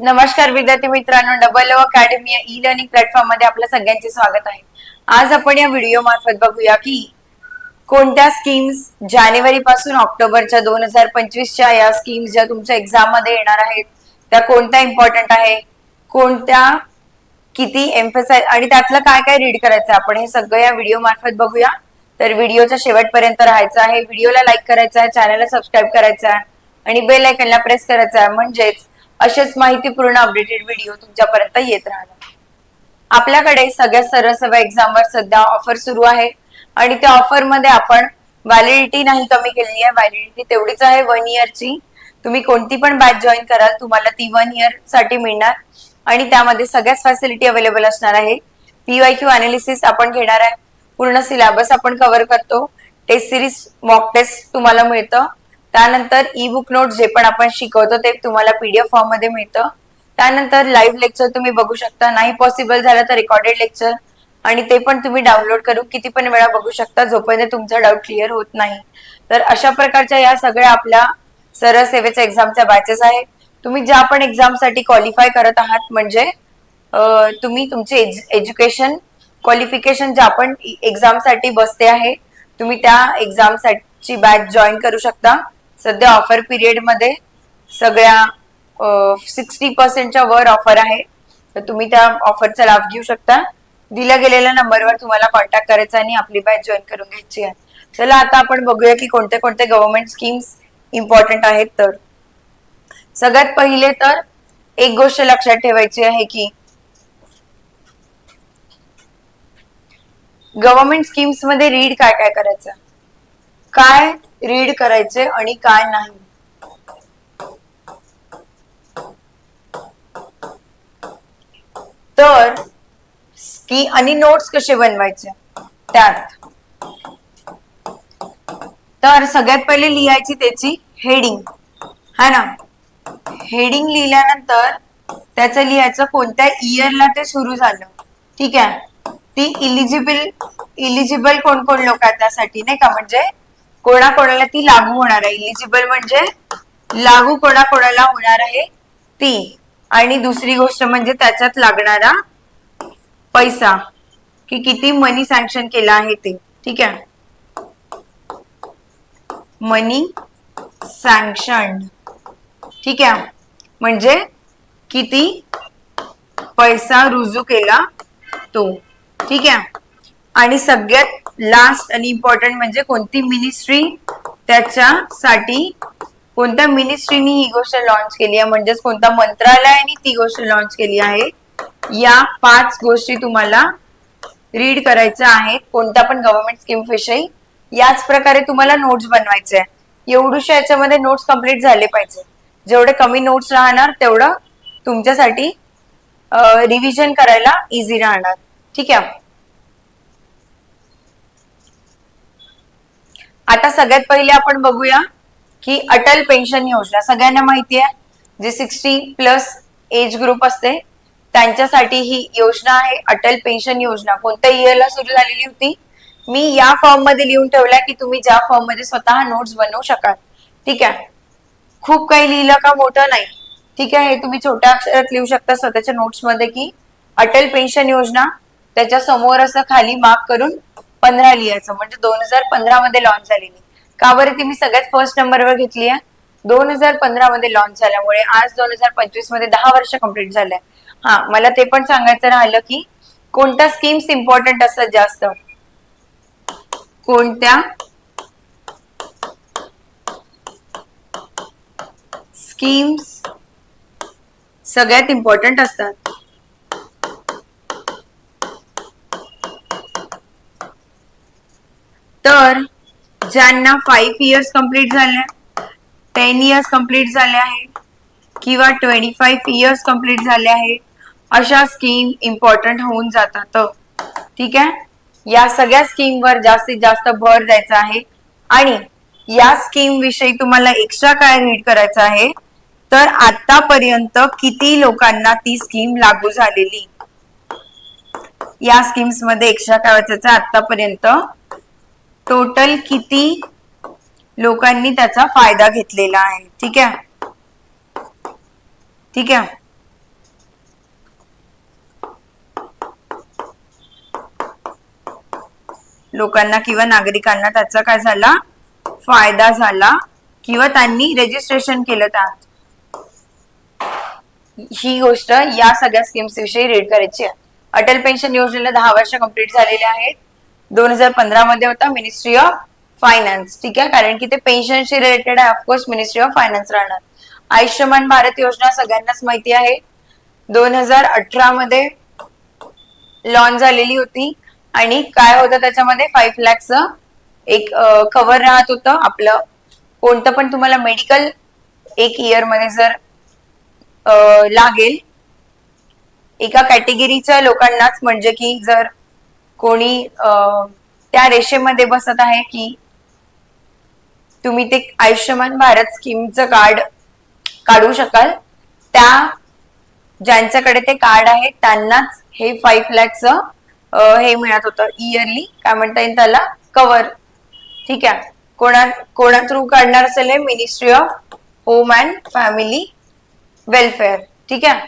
नमस्कार विद्यार्थी मित्रांनो double O academy e learning प्लॅटफॉर्ममध्ये आपल्या सगळ्यांचे स्वागत आहे. आज आपण या व्हिडिओ मार्फत बघूया की कोणत्या स्कीम्स जानेवारी पासून ऑक्टोबरच्या दोन हजार पंचवीसच्या या स्कीम्स ज्या तुमच्या एक्झाममध्ये येणार आहेत त्या कोणत्या इम्पॉर्टंट आहे कोणत्या किती एम्फसाइज आणि त्यातलं काय काय रीड करायचं आपण हे सगळं या व्हिडिओ मार्फत बघूया. तर व्हिडिओच्या शेवटपर्यंत राहायचं आहे. व्हिडिओला लाईक करायचा आहे चॅनलला सबस्क्राईब करायचं आहे आणि बेल आयकनला प्रेस करायचं आहे. म्हणजेच असेच माहितीपूर्ण अपडेटेड व्हिडिओ तुमच्यापर्यंत येत राहणार. आपल्याकडे सगळ्या सरसवा एक्झामवर सध्या ऑफर सुरू आहे. आणि त्या ऑफरमध्ये आपण व्हॅलिडिटी नाही कमी केलेली आहे. व्हॅलिडिटी तेवढीच आहे वन इयरची तुम्ही कोणती पण बॅच जॉईन कराल तुम्हाला ती वन इयरसाठी मिळणार. आणि त्यामध्ये सगळ्याच फॅसिलिटी अवेलेबल असणार आहे. पीवाय क्यू अनालिसिस आपण घेणार आहे. पूर्ण सिलेबस आपण कव्हर करतो. टेस्ट सिरीज मॉक टेस्ट तुम्हाला मिळतं. त्यानंतर ई बुक नोट जे पण आपण शिकवतो ते तुम्हाला पीडीएफ फॉर्ममध्ये मिळतं. त्यानंतर लाईव्ह लेक्चर तुम्ही बघू शकता. नाही पॉसिबल झालं तर रेकॉर्डेड लेक्चर आणि ते पण तुम्ही डाउनलोड करून किती पण वेळा बघू शकता जोपर्यंत तुमचा डाऊट क्लिअर होत नाही. तर अशा प्रकारच्या या सगळ्या आपल्या सरळ सेवेच्या एक्झामच्या बॅचेस आहेत. तुम्ही ज्या पण एक्झामसाठी क्वालिफाय करत आहात म्हणजे तुम्ही तुमचे एज्युकेशन क्वालिफिकेशन ज्या आपण एक्झामसाठी e-, बसते आहे तुम्ही त्या एक्झामसाठी बॅच जॉईन करू शकता. सध्या ऑफर पिरियडमध्ये सगळ्या सिक्स्टी पर्सेंटच्या वर ऑफर आहे. तर तुम्ही त्या ऑफरचा लाभ घेऊ शकता. दिल्या गेलेल्या नंबरवर तुम्हाला कॉन्टॅक्ट करायचा आणि आपली बॅच जॉईन करून घ्यायची आहे. चला आता आपण बघूया की कोणते कोणते गव्हर्नमेंट स्कीम्स इम्पॉर्टंट आहेत तर. सगळ्यात पहिले तर एक गोष्ट लक्षात ठेवायची आहे की गव्हर्नमेंट स्कीम्समध्ये रीड काय काय करायचं? काय रीड करायचे आणि काय नाही. तर की आणि नोट्स कसे बनवायचे? त्यात. तर सगळ्यात पहिले लिहायची त्याची हेडिंग हा ना? हेडिंग लिहिल्यानंतर त्याचं लिहायचं कोणत्या इयरला ते सुरू झालं. ठीक आहे? ती इलिजिबल इलिजिबल कोण कोण लोक आहेत त्यासाठी नाही का? म्हणजे कोणाकोणाला ती लागू होणार आहे? इलिजिबल म्हणजे लागू कोणाकोणाला होणार आहे? ती. आणि दुसरी गोष्ट म्हणजे त्याच्यात लागणारा पैसा. की किती मनी सँक्शन केला आहे ते. ठीक आहे? मनी सँक्शन ठीक आहे? म्हणजे किती पैसा रुजू केला तो. ठीक आहे? आणि सगळ्यात लास्ट आणि इम्पॉर्टंट म्हणजे कोणती मिनिस्ट्री त्याच्यासाठी कोणत्या मिनिस्ट्रीनी ही गोष्ट लॉन्च केली आहे? म्हणजेच कोणत्या मंत्रालयाने ती गोष्ट लॉन्च केली आहे? या पाच गोष्टी तुम्हाला रीड करायच्या आहेत. कोणत्या पण गव्हर्नमेंट स्कीम विषयी. याच प्रकारे तुम्हाला नोट्स बनवायचे आहे एवढूशा याच्यामध्ये नोट्स कंप्लीट झाले पाहिजे. जेवढे कमी नोट्स राहणार तेवढं तुमच्यासाठी रिव्हिजन करायला इझी राहणार. ठीक आहे? आता सगळ्यात पहिले आपण बघूया की अटल पेन्शन योजना सगळ्यांना माहिती आहे जे सिक्स्टी प्लस एज ग्रुप असते त्यांच्यासाठी ही योजना आहे अटल पेन्शन योजना. कोणत्या इयरला सुरू झालेली होती. मी या फॉर्ममध्ये लिहून ठेवला की तुम्ही ज्या फॉर्ममध्ये स्वतः नोट्स बनवू शकाल. ठीक आहे? खूप काही लिहिलं का मोठं नाही. ठीक आहे? हे तुम्ही छोट्या अक्षरात लिहू शकता स्वतःच्या नोट्समध्ये की अटल पेन्शन योजना त्याच्यासमोर असं खाली मार्क करून पंधरा लिहायचं. म्हणजे दोन हजार पंधरा मध्ये लॉन्च झालेली. का बरं ती मी सगळ्यात फर्स्ट नंबरवर घेतली आहे? दोन हजार पंधरा मध्ये लॉन्च झाल्यामुळे आज दोन हजार पंचवीसमध्ये दहा वर्ष कंप्लीट झालंय. हा मला ते पण सांगायचं राहिलं की कोणत्या स्कीम्स इम्पॉर्टंट असतात जास्त? कोणत्या? स्कीम्स सगळ्यात इम्पॉर्टंट असतात. तर ज्यांना फाईव्ह इयर्स कंप्लीट झाल्या टेन इयर्स कंप्लीट झाले आहे किंवा ट्वेंटी फाईव्ह इयर्स कंप्लीट झाले आहे अशा स्कीम इम्पॉर्टंट होऊन जातात. ठीक आहे? या सगळ्या स्कीमवर जास्तीत जास्त भर द्यायचा आहे. आणि या स्कीम विषयी तुम्हाला एक्स्ट्रा काय रीड करायचं आहे? तर आतापर्यंत किती लोकांना ती स्कीम लागू झालेली? या स्कीम्समध्ये एक्स्ट्रा काय वाचायचं आतापर्यंत टोटल किती लोकांनी त्याचा फायदा घेतलेला आहे? ठीक आहे? ठीक आहे? लोकांना किंवा नागरिकांना त्याचा काय झाला? फायदा झाला किंवा त्यांनी रजिस्ट्रेशन केलं त्या ही गोष्ट या सगळ्या स्कीम्स विषयी रीड करायची आहे. अटल पेन्शन योजनेला दहा वर्ष कंप्लीट झालेले आहेत. दोन हजार पंधरा मध्ये होता मिनिस्ट्री ऑफ फायनान्स ठीक आहे? कारण की ते पेन्शनशी रिलेटेड आहे. Of course ministry of finance राहणार. आयुष्यमान भारत योजना सगळ्यांनाच माहिती आहे. दोन हजार अठरा मध्ये लॉन्च झालेली होती. आणि काय होतं त्याच्यामध्ये? फाईव्ह लॅक्स एक कव्हर राहत होतं आपलं. कोणतं पण तुम्हाला मेडिकल एक इयरमध्ये जर लागेल. एका कॅटेगरीच्या लोकांनाच म्हणजे की जर कोणी त्या रेषेमध्ये बसत आहे की तुम्ही ते आयुष्यमान भारत स्कीमचं कार्ड काढू शकाल. त्या ज्यांच्याकडे ते कार्ड आहे त्यांनाच हे फाईव्ह लॅक्स हे मिळत होतं इयरली काय म्हणता येईल त्याला? कव्हर ठीक आहे. कोणा कोणा थ्रू काढणार असेल हे? Ministry of home and family welfare ठीक आहे?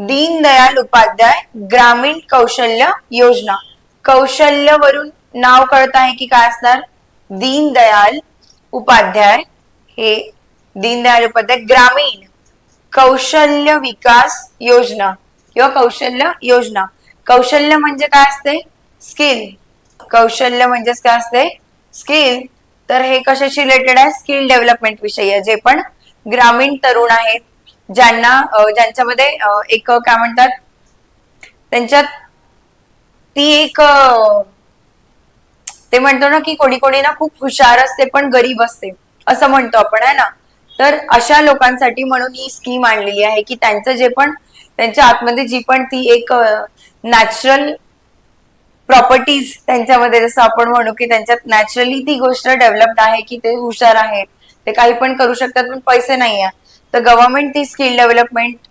दीनदयाल उपाध्याय ग्रामीण कौशल्य योजना. कौशल्यवरून नाव कळत आहे की काय असणार? दीनदयाल उपाध्याय. हे दीनदयाल उपाध्याय ग्रामीण कौशल्य विकास योजना किंवा कौशल्य योजना. कौशल्य म्हणजे काय असते? स्किल. कौशल्य म्हणजेच काय असते? स्किल. तर हे कशाशी रिलेटेड आहे? स्किल डेव्हलपमेंट विषयी जे पण ग्रामीण तरुण आहेत ज्यांना ज्यांच्यामध्ये एक काय म्हणतात त्यांच्यात ती एक ते म्हणतो ना की कोणी कोणी ना खूप हुशार असते पण गरीब असते असं म्हणतो आपण आहे ना? तर अशा लोकांसाठी म्हणून ही स्कीम आणलेली आहे की त्यांचं जे पण त्यांच्या आतमध्ये जी पण ती एक नॅचरल प्रॉपर्टीज त्यांच्यामध्ये जसं आपण म्हणू की त्यांच्यात नॅचरली ती गोष्ट डेव्हलप्ड आहे की ते हुशार आहेत ते काही पण करू शकतात पण पैसे नाही आहे तर गव्हर्नमेंट ती स्किल डेव्हलपमेंट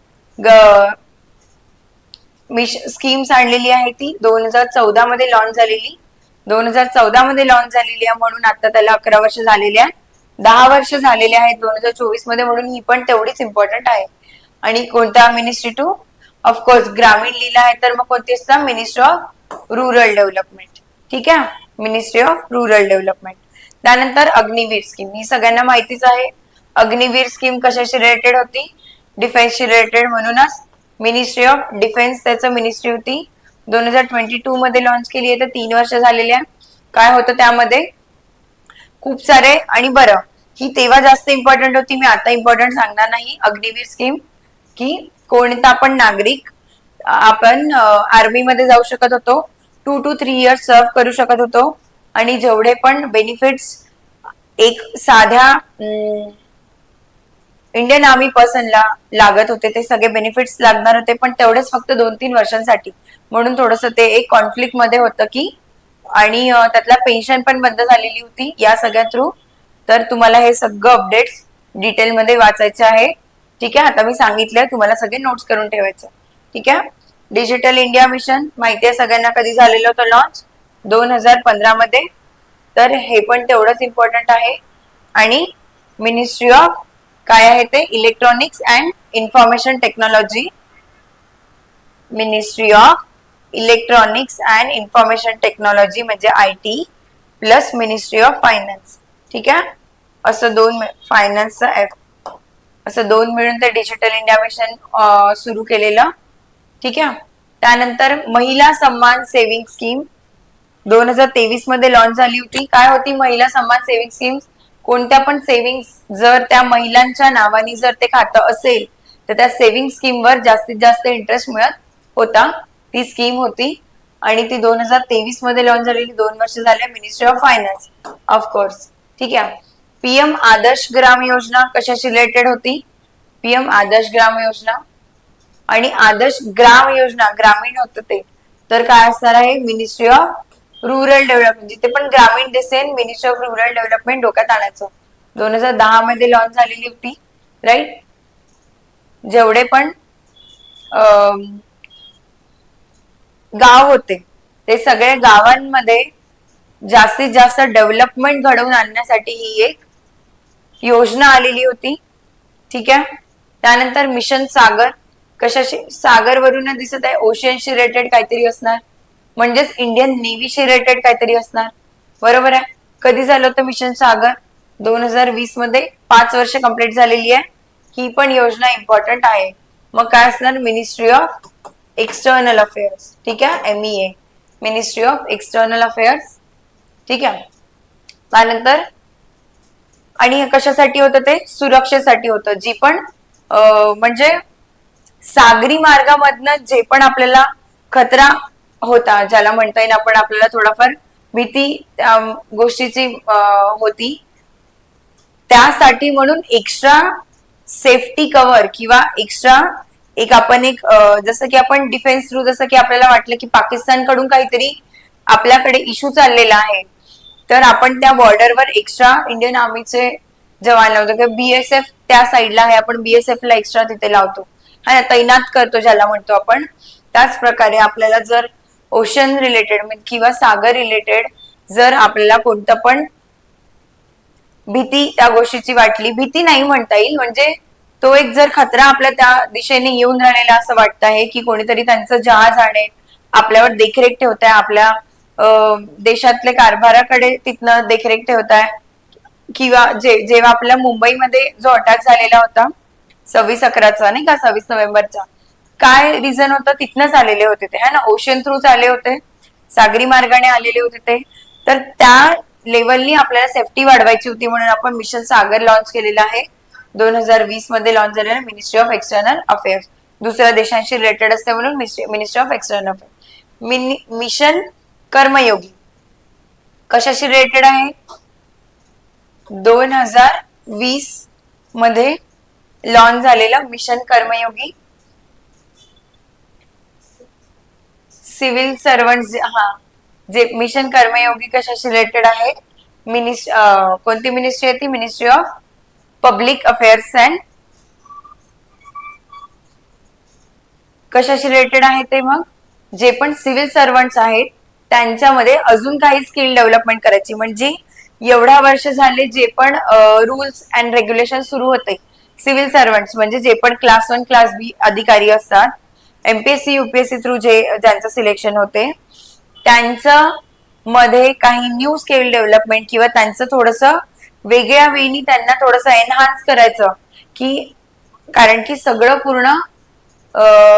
मिश स्कीम्स आणलेली आहे ती. दोन हजार चौदा मध्ये लॉन्च झालेली. दोन हजार चौदा मध्ये लॉन्च झालेली आहे म्हणून आता त्याला अकरा वर्ष झालेली आहे. दहा वर्ष झालेले आहेत दोन हजार चोवीसमध्ये म्हणून ही पण तेवढीच इम्पॉर्टंट आहे. आणि कोणता मिनिस्ट्री टू ऑफकोर्स ग्रामीण लिहिला आहे तर मग कोणती असतं? मिनिस्ट्री ऑफ रुरल डेव्हलपमेंट ठीक आहे? मिनिस्ट्री ऑफ रुरल डेव्हलपमेंट त्यानंतर अग्निवीर स्कीम ही सगळ्यांना माहितीच आहे. अग्निवीर स्कीम कशाशी रिलेटेड होती? डिफेन्सशी रिलेटेड म्हणूनच. मिनिस्ट्री ऑफ डिफेन्स त्याचं मिनिस्ट्री होती. दोन हजार ट्वेंटी टू मध्ये लॉन्च केली आहे तर तीन वर्ष झालेली आहे. काय होतं त्यामध्ये? खूप सारे आणि बरं ही तेव्हा जास्त इम्पॉर्टंट होती मी आता इम्पॉर्टंट सांगणार नाही. अग्निवीर स्कीम की कोणता पण नागरिक आपण आर्मी मध्ये जाऊ शकत होतो. टू टू थ्री इयर्स सर्व करू शकत होतो. आणि जेवढे पण बेनिफिट्स एक साध्या इंडियन आर्मी पर्सनला लागत होते ते सगळे बेनिफिट्स लागणार होते पण तेवढेच फक्त दोन तीन वर्षांसाठी. म्हणून थोडस ते एक कॉन्फ्लिक्टमध्ये होतं की आणि त्यातला पेन्शन पण बंद झालेली होती या सगळ्या थ्रू तर तुम्हाला हे सगळं अपडेट्स डिटेलमध्ये वाचायचे आहे. ठीक आहे आता मी सांगितलंय तुम्हाला सगळे नोट्स करून ठेवायचे ठीक आहे? डिजिटल इंडिया मिशन माहिती आहे सगळ्यांना कधी झालेलं होतं लॉन्च दोन हजार पंधरा मध्ये. तर हे पण तेवढंच इम्पॉर्टंट आहे. आणि मिनिस्ट्री ऑफ काय आहे ते? Electronics and information technology ministry of electronics and information technology म्हणजे I T plus ministry of finance ठीक आहे? असं दोन फायनान्सचं एफ असं दोन मिळून ते डिजिटल इंडिया मिशन सुरू केलेलं. ठीक आहे? त्यानंतर महिला सन्मान सेव्हिंग स्कीम दोन हजार तेवीसमध्ये लॉन्च झाली होती. काय होती? महिला सन्मान सेव्हिंग स्कीम कोणत्या पण सेव्हिंग जर त्या महिलांच्या नावाने जर ते खातं असेल तर त्या सेव्हिंग स्कीमवर जास्तीत जास्त इंटरेस्ट मिळत होता. ती स्कीम होती आणि ती दोन हजार तेवीसमध्ये लॉन्च झालेली. दोन वर्ष झाले मिनिस्ट्री ऑफ फायनान्स ऑफकोर्स ठीक आहे. पीएम आदर्श ग्राम योजना कशाशी रिलेटेड होती? पीएम आदर्श ग्राम योजना आणि आदर्श ग्राम योजना ग्रामीण होतं ते. तर काय असणार आहे? मिनिस्ट्री ऑफ रुरल डेव्हलपमेंट जिथे पण ग्रामीण दिसेल मिनिस्ट्री ऑफ रुरल डेव्हलपमेंट डोक्यात आणायचं. दोन हजार दहा मध्ये लॉन्च झालेली होती राईट जेवढे पण अं, गाव होते ते सगळे गावांमध्ये जास्तीत जास्त डेव्हलपमेंट घडवून आणण्यासाठी ही एक योजना आलेली होती. ठीक आहे? त्यानंतर मिशन सागर. कशाशी? सागर वरून दिसत आहे. ओशियनशी रिलेटेड काहीतरी असणार. म्हणजेच इंडियन नेव्हीशी रिलेटेड काहीतरी असणार. बरोबर आहे? कधी झालं होतं मिशन सागर? दोन हजार वीसमध्ये पाच वर्ष कंप्लीट झालेली आहे. ही पण योजना इम्पॉर्टंट आहे. मग काय असणार? मिनिस्ट्री ऑफ एक्सटर्नल अफेअर्स ठीक आहे? M E A ministry of external affairs ठीक आहे? त्यानंतर आणि कशासाठी होतं ते? सुरक्षेसाठी होतं. जी पण म्हणजे सागरी मार्गामधनं जे पण आपल्याला खतरा होता ज्याला म्हणता येईल आपण आपल्याला थोडाफार भीती गोष्टीची होती. त्यासाठी म्हणून एक्स्ट्रा सेफ्टी कव्हर किंवा एक्स्ट्रा एक आपण एक जसं की आपण डिफेन्स थ्रू जसं की आपल्याला वाटलं की पाकिस्तानकडून काहीतरी आपल्याकडे इश्यू चाललेला आहे तर आपण त्या बॉर्डरवर एक्स्ट्रा इंडियन आर्मीचे जवान लावतो किंवा बीएसएफ त्या साईडला आहे आपण बीएसएफ ला एक्स्ट्रा तिथे लावतो. हा तैनात करतो ज्याला म्हणतो आपण. त्याच प्रकारे आपल्याला जर ओशन रिलेटेड किंवा सागर रिलेटेड जर आपल्याला कोणतं पण भीती त्या गोष्टीची वाटली भीती नाही म्हणता येईल. म्हणजे तो एक जर खतरा आपल्या त्या दिशेने येऊन राहिलेला असं वाटत आहे की कोणीतरी त्यांचं जहाज आणेल आपल्यावर देखरेख ठेवत आहे आपल्या देशातल्या देशातले कारभाराकडे तिथनं देखरेख ठेवत आहे किंवा जे जेव्हा आपल्या मुंबईमध्ये जो अटॅक झालेला होता सव्वीस अकराचा नाही का? सव्वीस नोव्हेंबरचा. काय रिझन होतं? तिथनंच आलेले होते ते है ना? ओशन थ्रूच आले होते. सागरी मार्गाने आलेले होते ते. तर त्या लेवलनी आपल्याला सेफ्टी वाढवायची होती म्हणून आपण मिशन सागर लॉन्च केलेलं आहे. दोन हजार वीसमध्ये लॉन्च झालेलं मिनिस्ट्री ऑफ एक्सटर्नल अफेअर्स दुसऱ्या देशांशी रिलेटेड असते म्हणून ministry of external affairs mission Karmayogi. कशाशी रिलेटेड आहे? दोन हजार वीसमध्ये लॉन्च झालेलं मिशन कर्मयोगी सिव्हिल सर्वंट हा. जे मिशन कर्मयोगी कशाशी रिलेटेड आहे मिनिस्ट कोणती मिनिस्ट्री आहे ती? Ministry of public affairs and कशाशी रिलेटेड आहे ते मग? जे पण सिव्हिल सर्वंट्स आहेत त्यांच्यामध्ये अजून काही स्किल डेव्हलपमेंट करायची. म्हणजे एवढ्या वर्ष झाले जे पण रूल्स अँड रेग्युलेशन सुरू होते सिव्हिल सर्वंट्स. म्हणजे जे पण क्लास वन क्लास बी अधिकारी असतात एमपीएससी युपीएससी थ्रू जे ज्यांचं सिलेक्शन होते त्यांचं मध्ये काही न्यू स्किल डेव्हलपमेंट किंवा त्यांचं थोडस वेगळ्या वेळी त्यांना थोडस एनहान्स करायचं की कारण की सगळं पूर्ण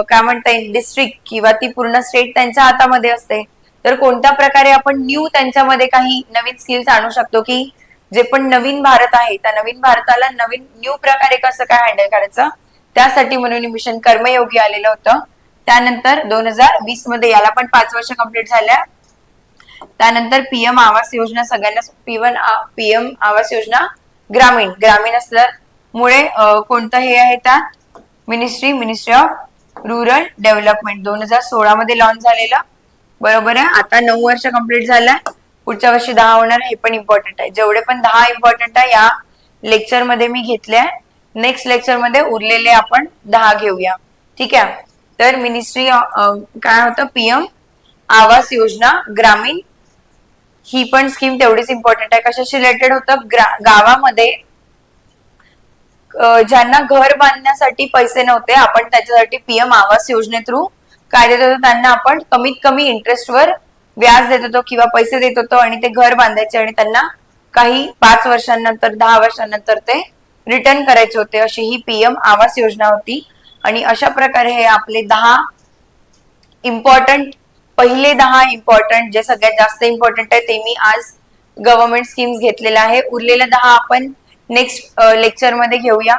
काय म्हणता येईल डिस्ट्रिक्ट किंवा ती पूर्ण स्टेट त्यांच्या हातामध्ये असते. तर कोणत्या प्रकारे आपण न्यू त्यांच्यामध्ये काही नवीन स्किल्स आणू शकतो की जे पण नवीन भारत आहे त्या नवीन भारताला नवीन न्यू प्रकारे कसं काय हँडल करायचं त्यासाठी म्हणून मिशन कर्मयोगी आलेलं होतं. त्यानंतर दोन हजार वीसमध्ये याला पण पाच वर्ष कंप्लीट झाल्या. त्यानंतर पीएम आवास योजना सगळ्यांना पीवन पीएम आवास योजना ग्रामीण ग्रामीण असल्यामुळे कोणतं हे आहे त्यात? Ministry ministry of rural development दोन हजार सोळा मध्ये लॉन्च झालेलं. बरोबर आहे? आता नऊ वर्ष कंप्लीट झालंय. पुढच्या वर्षी दहा होणार हे पण इम्पॉर्टंट आहे. जेवढे पण दहा इम्पॉर्टंट आहे या लेक्चरमध्ये मी घेतले आहे नेक्स्ट लेक्चरमध्ये उरलेले आपण दहा घेऊया. ठीक आहे? तर मिनिस्ट्री काय होतं? पीएम आवास योजना ग्रामीण. ही पण स्कीम तेवढीच इम्पॉर्टंट आहे. कशाशी रिलेटेड होतं? गावामध्ये ज्यांना घर बांधण्यासाठी पैसे नव्हते आपण त्याच्यासाठी पीएम आवास योजने थ्रू काय देत. होतो त्यांना आपण कमीत कमी इंटरेस्टवर व्याज देत होतो किंवा पैसे देत होतो आणि ते घर बांधायचे आणि त्यांना काही पाच वर्षांनंतर दहा वर्षांनंतर ते रिटर्न करायचे होते अशी ही पीएम आवास योजना होती. आणि अशा प्रकारे हे आपले दहा इम्पॉर्टंट पहिले दहा इम्पॉर्टंट जे सगळ्यात जास्त इम्पॉर्टंट आहे ते मी आज गव्हर्नमेंट स्कीम्स घेतलेल्या आहे. उरलेल्या दहा आपण नेक्स्ट लेक्चरमध्ये घेऊया.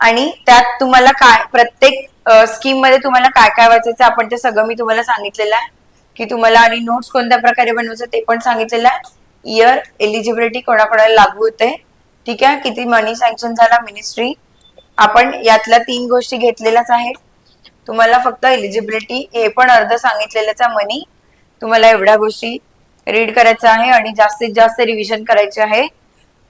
आणि त्यात तुम्हाला काय प्रत्येक स्कीममध्ये तुम्हाला काय काय वाचायचं आपण ते सगळं मी तुम्हाला सांगितलेलं आहे. की तुम्हाला आणि नोट्स कोणत्या प्रकारे बनवायचं ते पण सांगितलेलं आहे. इयर एलिजिबिलिटी कोणाकोणाला लागू होते. ठीक आहे? किती मनी सँक्शन झाला मिनिस्ट्री आपण यातल्या तीन गोष्टी घेतलेल्याच आहेत. तुम्हाला फक्त एलिजिबिलिटी हे पण अर्ध सांगितलेल्याच मनी तुम्हाला एवढ्या गोष्टी रीड करायचं आहे आणि जास्तीत जास्त रिव्हिजन करायचे आहे.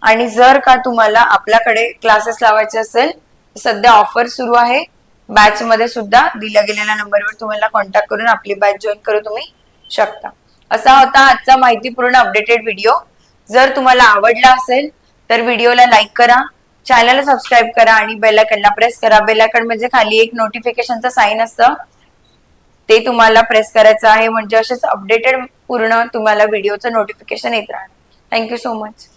आणि जर का तुम्हाला आपल्याकडे क्लासेस लावायचे असेल सध्या ऑफर सुरू आहे. बॅच मध्ये सुद्धा दिल्या गेलेल्या नंबरवर तुम्हाला कॉन्टॅक्ट करून आपली बॅच जॉईन करू तुम्ही शकता. असा होता आजचा माहितीपूर्ण अपडेटेड व्हिडिओ जर तुम्हाला आवडला असेल तर व्हिडिओला लाईक करा चॅनलला सबस्क्राईब करा आणि बेल प्रेस करा. बेल म्हणजे खाली एक नोटिफिकेशनचं साईन असतं. ते तुम्हाला प्रेस करायचं आहे. म्हणजे असेच अपडेटेड पूर्ण तुम्हाला व्हिडिओचं नोटिफिकेशन येत राहणार. Thank you so much